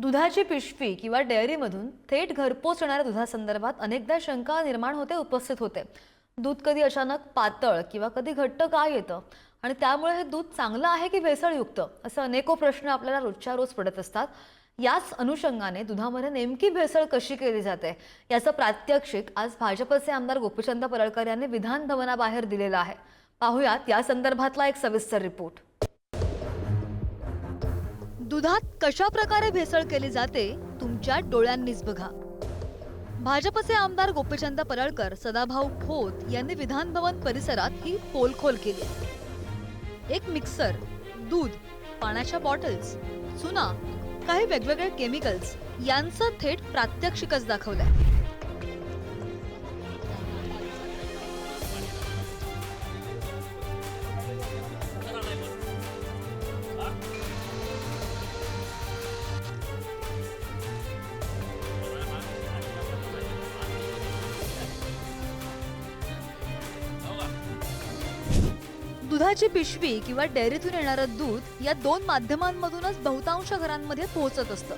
दुधाची पिशवी किंवा डेअरीमधून थेट घरपोच येणाऱ्या दुधासंदर्भात अनेकदा शंका निर्माण होते उपस्थित होते. दूध कधी अचानक पातळ किंवा कधी घट्ट का येतं? आणि त्यामुळे हे दूध चांगलं आहे की भेसळयुक्त? असं अनेको प्रश्न आपल्याला रोजच्या रोज पडत असतात. याच अनुषंगाने दुधामध्ये नेमकी भेसळ कशी केली जाते? याचं प्रात्यक्षिक आज भाजपचे आमदार गोपीचंद पडळकर यांनी विधान भवनाबाहेर दिलेलं आहे. पाहुयात या संदर्भातला एक सविस्तर रिपोर्ट. दुधात कशा प्रकारे भेसळ केली जाते तुमच्या डोळ्यांनीच बघा. भाजपचे आमदार गोपीचंद परळकर सदाभाऊ खोत यांनी विधानभवन परिसरात ही पोलखोल केली. एक मिक्सर दूध पाण्याच्या बॉटल्स चुना काही वेगवेगळे केमिकल्स यांचं थेट प्रात्यक्षिकच दाखवलंय. दुधाची पिशवी किंवा डेअरीतून येणारं दूध या दोन माध्यमांमधूनच बहुतांश घरांमध्ये पोहोचत असतं.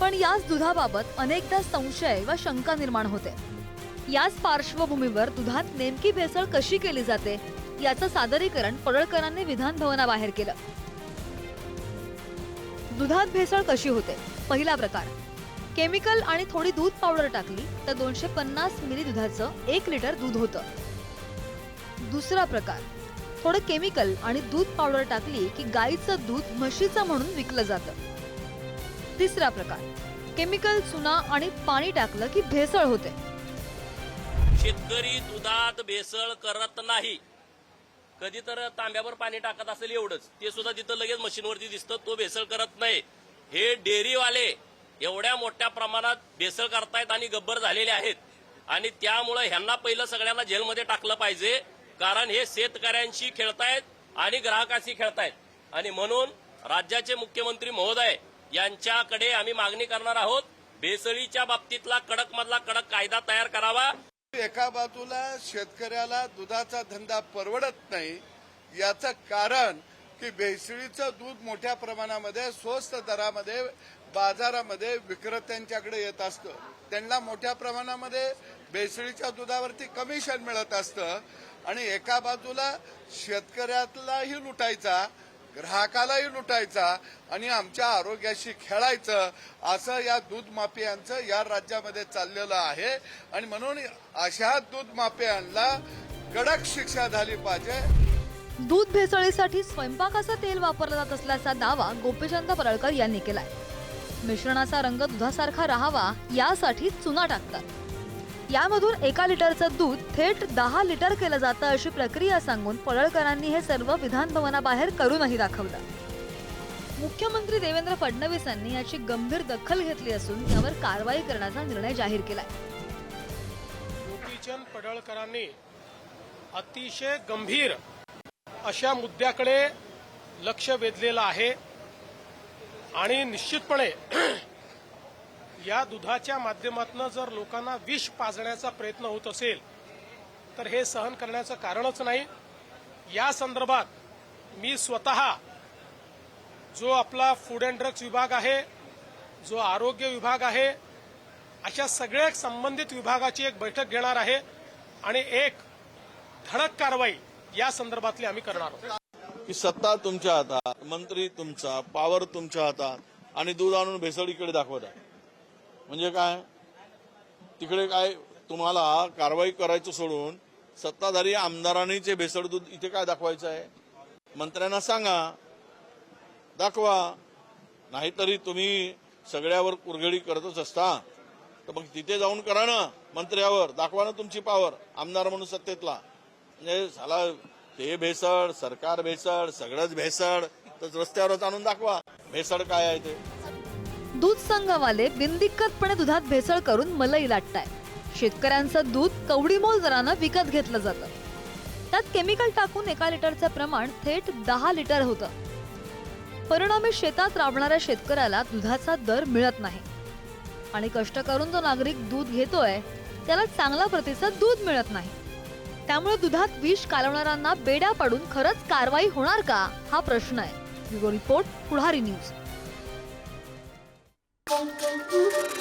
पण याच दुधाबाबत अनेकदा संशय व शंका निर्माण होते. याच पार्श्वभूमीवर दुधात नेमकी भेसळ कशी केली जाते याचं सादरीकरण पडळकरांनी विधान भवनाबाहेर केलं. दुधात भेसळ कशी होते? पहिला प्रकार. केमिकल आणि थोडी दूध पावडर टाकली तर दोनशे पन्नास मिली दुधाचं एक लिटर दूध होतं. दुसरा प्रकार. थोडं केमिकल आणि दूध पावडर टाकली की गाईचं दूध म्हशीचं म्हणून विकलं जातं. तिसरा प्रकार केमिकल चुना आणि पाणी टाकलं की भेसळ होते. शेतकरी दुधात भेसळ करत नाही. कधी तर तांब्यावर पाणी टाकत असेल एवढंच ते सुद्धा तिथं लगेच मशीनवरती दिसतं तो भेसळ करत नाही. हे डेअरीवाले एवढ्या मोठ्या प्रमाणात भेसळ करतायत आणि गब्बर झालेले आहेत. आणि त्यामुळे ह्यांना पहिलं सगळ्यांना जेलमध्ये टाकलं पाहिजे. कारण हे शेतकऱ्यांशी खेळतायत आणि ग्राहकाशी खेळतायत. आणि म्हणून राज्याचे मुख्यमंत्री महोदय यांच्याकडे आम्ही मागणी करणार आहोत भेसळीच्या बाबतीतला कडक मधला कडक कायदा तयार करावा. एका बाजूला शेतकऱ्याला दुधाचा धंदा परवडत नाही याचं कारण की भेसळीचं दूध मोठ्या प्रमाणामध्ये स्वस्त दरामध्ये बाजारामध्ये विक्रेत्यांच्याकडे येत असतं. त्यांना मोठ्या प्रमाणामध्ये भेसळीच्या दुधावरती कमिशन मिळत असतं. आणि एका बाजूला शेतकऱ्यालाही लुटायचा ग्राहकालाही लुटायचा आणि आमच्या आरोग्याशी खेळायचं असं या दूध माफियांचं या राज्यामध्ये चाललेलं आहे. आणि म्हणून अशा दूध माफियांना कडक शिक्षा झाली पाहिजे. दूध भेसळीसाठी स्वयंपाकाचं तेल वापरलं जात असल्याचा दावा गोपीचंद परळकर यांनी केलाय. मिश्रणाचा रंग दुधासारखा राहावा यासाठी चुना टाकतात. यामधून एका लिटरचं दूध थेट दहा लिटर केलं जातं अशी प्रक्रिया सांगून पडळकरांनी हे सर्व विधानभवनाबाहेर करूनही दाखवलं. मुख्यमंत्री देवेंद्र फडणवीस यांनी याची गंभीर दखल घेतली असून यावर कारवाई करण्याचा निर्णय जाहीर केलाय. गोपीचंद पडळकरांनी अतिशय गंभीर अशा मुद्द्याकडे लक्ष वेधलेलं आहे आणि निश्चितपणे या दुधाच्या माध्यमातून जर लोकांना विष पाजण्याचा प्रयत्न होत असेल तर हे सहन करण्याचं कारणच नाही. या संदर्भात मी स्वतः जो आपला फूड अँड ड्रग्स विभाग आहे जो आरोग्य विभाग आहे अशा सगळ्या संबंधित विभागाची एक बैठक घेणार आहे आणि एक धडक कारवाई या संदर्भातली आम्ही करणार आहोत. ही सत्ता तुमच्या हातात मंत्री तुमचा पावर तुमच्या हातात आणि दूध आणून भेसळीकडे दाखवत आहे. म्हणजे काय? तिकडे काय तुम्हाला कारवाई करायचं सोडून सत्ताधारी आमदारांनीचे भेसळ दूध इथे काय दाखवायचं आहे? मंत्र्यांना सांगा. दाखवा. नाहीतरी तुम्ही सगळ्यावर कुरघडी करतच असता. तर मग तिथे जाऊन करा ना मंत्र्यावर. दाखवा ना तुमची पावर आमदार म्हणून सत्तेतला. म्हणजे झाला ते भेसळ सरकार भेसळ सगळंच भेसळ. तर रस्त्यावरच आणून दाखवा. भेसळ काय आहे ते? दूध संघवाले बिनदिक्कतपणे दुधात भेसळ करून मलई लाटताय. शेतकऱ्यांचं दूध कवडीमोल दरानं विकत घेतलं जातं. त्यात केमिकल टाकून एका लिटरचं प्रमाण थेट दहा लिटर होतं. परिणामी शेतात राबणाऱ्या शेतकऱ्याला दुधाचा दर मिळत नाही. आणि कष्ट करून जो नागरिक दूध घेतोय त्याला चांगला प्रतिसाद दूध मिळत नाही. त्यामुळे दुधात विष कालवणाऱ्यांना बेड्या पडून खरंच कारवाई होणार का हा प्रश्न आहे. Bureau report Pudhari news. tan tan tan